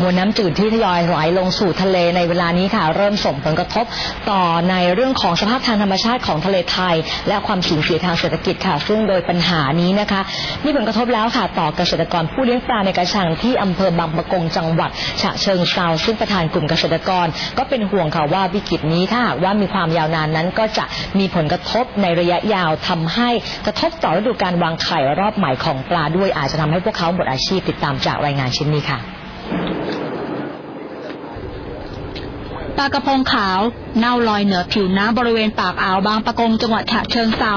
มวลน้ำจืดที่ทยอยไหลลงสู่ทะเลในเวลานี้ค่ะ เริ่มส่งผลกระทบต่อในเรื่องของสภาพทางธรรมชาติของทะเลไทย และความสูญเสียทางเศรษฐกิจค่ะ ซึ่งโดยปัญหานี้นะคะมีผลกระทบแล้วค่ะต่อเกษตรกรผู้เลี้ยงปลาในกระชังที่อำเภอบางปะกงจังหวัด ฉะเชิงเทราซึ่งประธานกลุ่มเกษตรกร ก็เป็นห่วงค่ะว่าวิกฤตนี้ถ้าหากว่ามีความยาวนานนั้นก็จะมีผลกระทบในระยะยาวทำให้กระทบต่อฤดูการวางไข่รอบใหม่ของปลาด้วยอาจจะทำให้พวกเขาหมดอาชีพติดตามจากรายงานชิ้นนี้ค่ะ ปลากระพงขาว เน่าลอยเหนือผิวน้ำบริเวณปากอ่าวบางปะกงจังหวัดฉะเชิงเซา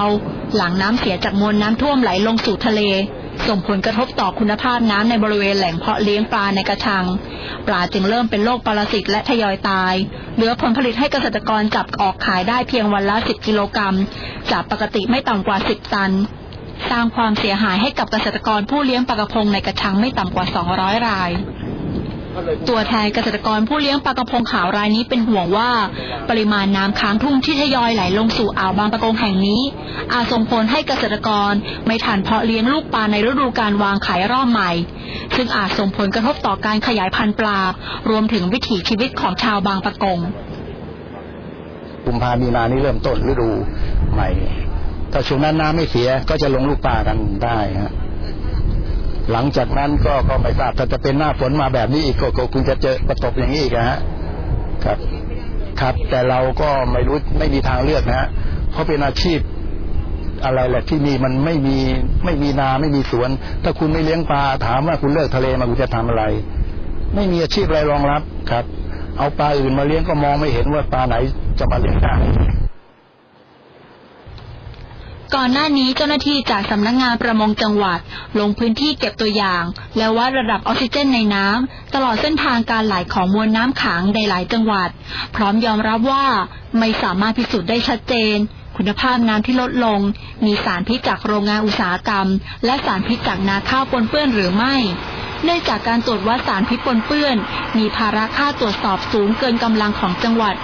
หลังน้ำเสียจากมวลน้ำท่วมไหลลงสู่ทะเล ส่งผลกระทบต่อคุณภาพน้ำในบริเวณแหล่งเพาะเลี้ยงปลาในกระชัง ปลาจึงเริ่มเป็นโรคปรสิตและทยอยตาย เหลือผลผลิตให้เกษตรกรจับออกขายได้เพียงวันละ 10 กิโลกรัม จากปกติไม่ต่ำกว่า 10 ตัน สร้างความเสียหายให้กับเกษตรกรผู้เลี้ยงปลากระพงในกระชังไม่ต่ำกว่า 200 ราย ตัวแทนเกษตรกรผู้เลี้ยงปลากระพงขาวรายนี้เป็นห่วงว่า ปริมาณน้ำค้างทุ่งที่ทยอยไหลลงสู่อ่าวบางปะกงแห่งนี้ อาจส่งผลให้เกษตรกรไม่ทันเพาะเลี้ยงลูกปลาในฤดูการวางขายรอบใหม่ ซึ่งอาจส่งผลกระทบต่อการขยายพันธุ์ปลา รวมถึงวิถีชีวิตของชาวบางปะกงกุมภามีนานี่เริ่มต้นฤดูใหม่ถ้าช่วงนั้นน้ำไม่เสียก็จะลงลูกปลากันได้ฮะ หลังจากนั้นก็ก็ไม่ทราบถ้าจะเป็นหน้าฝนมาแบบนี้อีกก็คงจะเจอประสบอย่างนี้อีกนะฮะครับ ครับ แต่เราก็ไม่รู้ไม่มีทางเลือกนะฮะเพราะเป็นอาชีพอะไรแหละที่นี่มันไม่มีไม่มีนาไม่มีสวน ถ้าคุณไม่เลี้ยงปลาถามว่าคุณเลิกทะเลมาคุณจะทำอะไร ไม่มีอาชีพอะไรรองรับครับ เอาปลาอื่นมาเลี้ยงก็มองไม่เห็นว่าปลาไหนจะมาเลี้ยงได้ ก่อนหน้านี้เจ้าหน้าที่จากสำนักงงานประมงจังหวัด ลงพื้นที่เก็บตัวอย่าง และวัดระดับออกซิเจนในน้ำตลอดเส้นทางการไหลของมวลน้ำขังในหลายจังหวัด พร้อมยอมรับว่าไม่สามารถพิสูจน์ได้ชัดเจน คุณภาพน้ำที่ลดลง มีสารพิษจากโรงงานอุตสาหกรรม และสารพิษจากนาข้าวปนเปื้อนหรือไม่เนื่องจากการตรวจวัดสารพิษปนเปื้อน มีภาระค่าตรวจสอบสูงเกินกำลังของจังหวัด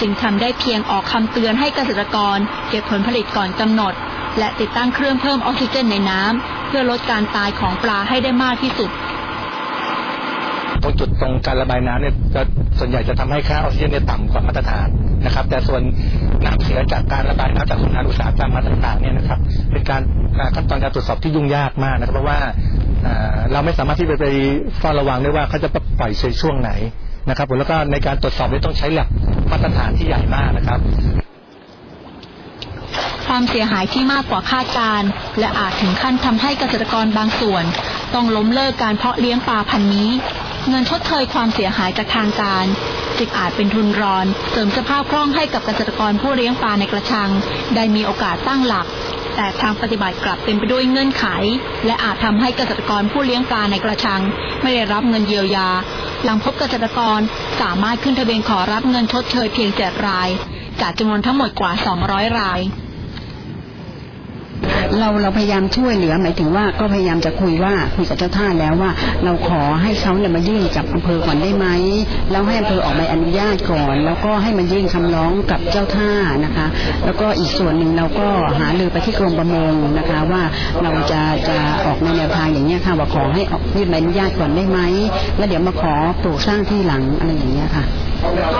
จึงทำได้เพียงออกคำเตือนให้เกษตรกร เก็บผลผลิตก่อนกำหนด และติดตั้งเครื่องเพิ่มออกซิเจนในน้ำเพื่อลดการตายของปลาให้ได้มากที่สุดตรงจุดตรงการระบายน้ำเนี่ยจะส่วนใหญ่จะทำให้ค่าออกซิเจนเนี่ยต่ำกว่ามาตรฐานนะครับ แต่ส่วนน้ำเสียจากการระบายน้ำจากโรงงานอุตสาหกรรมมาต่างๆเนี่ยนะครับเป็นการขั้นตอนการตรวจสอบที่ยุ่งยากมากนะครับเพราะว่าเราไม่สามารถที่จะไปเฝ้าระวังได้ว่าเขาจะปล่อยในช่วงไหนนะครับผมแล้วก็ในการตรวจสอบนี่ต้องใช้หลัก มาตรฐานที่ใหญ่มากนะครับ ความเสียหายที่มากกว่าคาดการณ์และอาจถึงขั้นทำให้เกษตรกรบางส่วน ต้องล้มเลิกการเพาะเลี้ยงปลาพันนี้ เงินชดเชยความเสียหายจากทางการจึงอาจเป็นทุนรอน เสริมสภาพคล่องให้กับเกษตรกรผู้เลี้ยงปลาในกระชัง ได้มีโอกาสตั้งหลัก แต่ทางปฏิบัติกลับเต็มไปด้วยเงื่อนไข และอาจทำให้เกษตรกรผู้เลี้ยงปลาในกระชัง ไม่ได้รับเงินเยียวยา หลังพบเกษตรกรสามารถขึ้นทะเบียนขอรับเงินชดเชยเพียงเจ็ดราย จากจำนวนทั้งหมดกว่า 200 ราย เราเราพยายามช่วยเหลือหมายถึงว่าก็พยายามจะคุยว่าคุยกับเจ้าท่าแล้วว่า เราขอให้เขาเนี่ยมายื่นกับอำเภอก่อนได้ไหมแล้วให้อำเภอออกใบอนุญาตก่อน แล้วก็ให้มายื่นคำร้องกับเจ้าท่านะคะ แล้วก็อีกส่วนหนึ่งเราก็หารือไปที่กรมประมงนะคะว่าเราจะจะออกในแนวทางอย่างนี้ยค่ะว่าขอให้ออกยื่นใบอนุญาตก่อนได้ไหมแล้วเดี๋ยวมาขอปลูกสร้างที่หลังอะไรอย่างเงี้ยค่ะ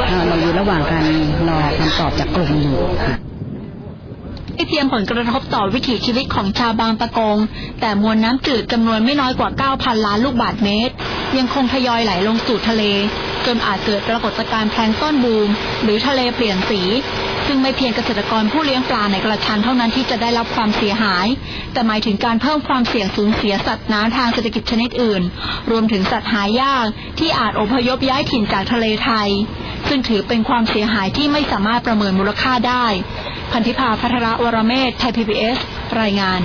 เอ่อเราอยู่ระหว่างการรอคำตอบจากกรมอยู่ค่ะ ไม่เพียงผลกระทบต่อวิถีชีวิตของชาวบางปะกง แต่มวลน้ำจืดจำนวนไม่น้อยกว่า 9,000 ล้านลูกบาศก์เมตร ยังคงทยอยไหลลงสู่ทะเล จนอาจเกิดปรากฏการณ์แพลงต้นบูม หรือทะเลเปลี่ยนสี ซึ่งไม่เพียงเกษตรกรผู้เลี้ยงปลาในกระชังเท่านั้นที่จะได้รับความเสียหาย แต่หมายถึงการเพิ่มความเสี่ยงสูญเสียสัตว์น้ำทางเศรษฐกิจชนิดอื่น รวมถึงสัตว์หายากที่อาจอพยพย้ายถิ่นจากทะเลไทย ซึ่งถือเป็นความเสียหายที่ไม่สามารถประเมินมูลค่าได้ พันธิพาพัทรวรเมธไทยพีบีเอสรายงาน